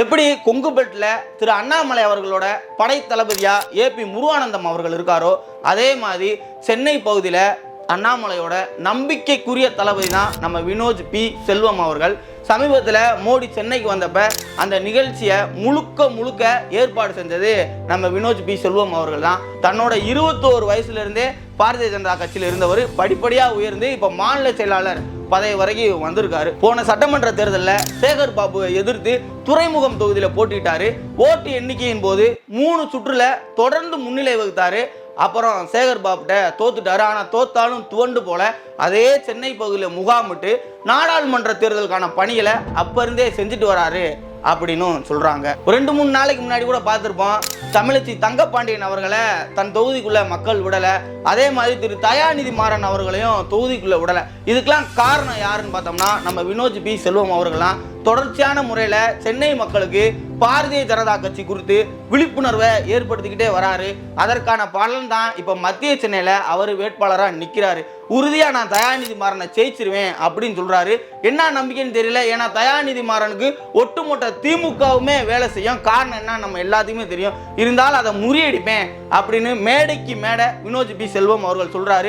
எப்படி கொங்கு திரு அண்ணாமலை அவர்களோட படை ஏ ஏபி முருகானந்தம் அவர்கள் இருக்காரோ அதே மாதிரி சென்னை பகுதியில் அண்ணாமலையோட நம்பிக்கைக்குரிய தளபதி தான் நம்ம வினோஜ் பி. செல்வம் அவர்கள். சமீபத்தில் மோடி சென்னைக்கு வந்தப்ப அந்த நிகழ்ச்சியை முழுக்க முழுக்க ஏற்பாடு செஞ்சது நம்ம வினோஜ் பி. செல்வம் அவர்கள் தான். தன்னோட இருபத்தோரு வயசுலேருந்தே பாரதிய ஜனதா கட்சியில் இருந்தவர் படிப்படியாக உயர்ந்து இப்போ மாநில செயலாளர் பதவி வரைக்கும் வந்திருக்காரு. போன சட்டமன்ற தேர்தலில் சேகர் பாபுவை எதிர்த்து துறைமுகம் தொகுதியில் போட்டிட்டாரு ஓட்டு எண்ணிக்கையின் போது மூணு சுற்றுல தொடர்ந்து முன்னிலை வகுத்தாரு. அப்புறம் சேகர் பாபுட்ட தோத்துட்டாரு. ஆனால் தோத்தாலும் துவண்டு போல. அதே சென்னை பகுதியில் முகாமிட்டு நாடாளுமன்ற தேர்தலுக்கான பணிகளை அப்போ இருந்தே செஞ்சுட்டு வராரு. அப்படின்னும் சொல்றாங்க. ஒரு ரெண்டு மூணு நாளைக்கு முன்னாடி கூட பார்த்துருப்போம் தமிழச்சி தங்கப்பாண்டியன் அவர்களை தன் தொகுதிக்குள்ள மக்கள் விடலை. அதே மாதிரி திரு தயாநிதி மாறன் அவர்களையும் தொகுதிக்குள்ள விடலை. இதுக்கெல்லாம் காரணம் யாருன்னு பார்த்தோம்னா நம்ம வினோஜ் பி செல்வம் அவர்கள்லாம் தொடர்ச்சியான முறையில் சென்னை மக்களுக்கு பாரதிய ஜனதா கட்சி குறித்து விழிப்புணர்வை ஏற்படுத்திக்கிட்டே வராரு. அதற்கான பலன் தான் இப்போ மத்திய சென்னையில் அவர் வேட்பாளராக நிற்கிறாரு உறுதியாக நான் தயாநிதி மாறனை ஜெயிச்சிருவேன் அப்படின்னு சொல்கிறாரு என்ன நம்பிக்கைன்னு தெரியல. ஏன்னா தயாநிதி மாறனுக்கு ஒட்டுமொத்த திமுகவுமே வேலை செய்யும். காரணம் என்ன? நம்ம எல்லாத்தையுமே தெரியும். இருந்தாலும் அதை முறியடிப்பேன் அப்படின்னு மேடைக்கு மேடை வினோஜ் பி செல்வம் அவர்கள் சொல்கிறாரு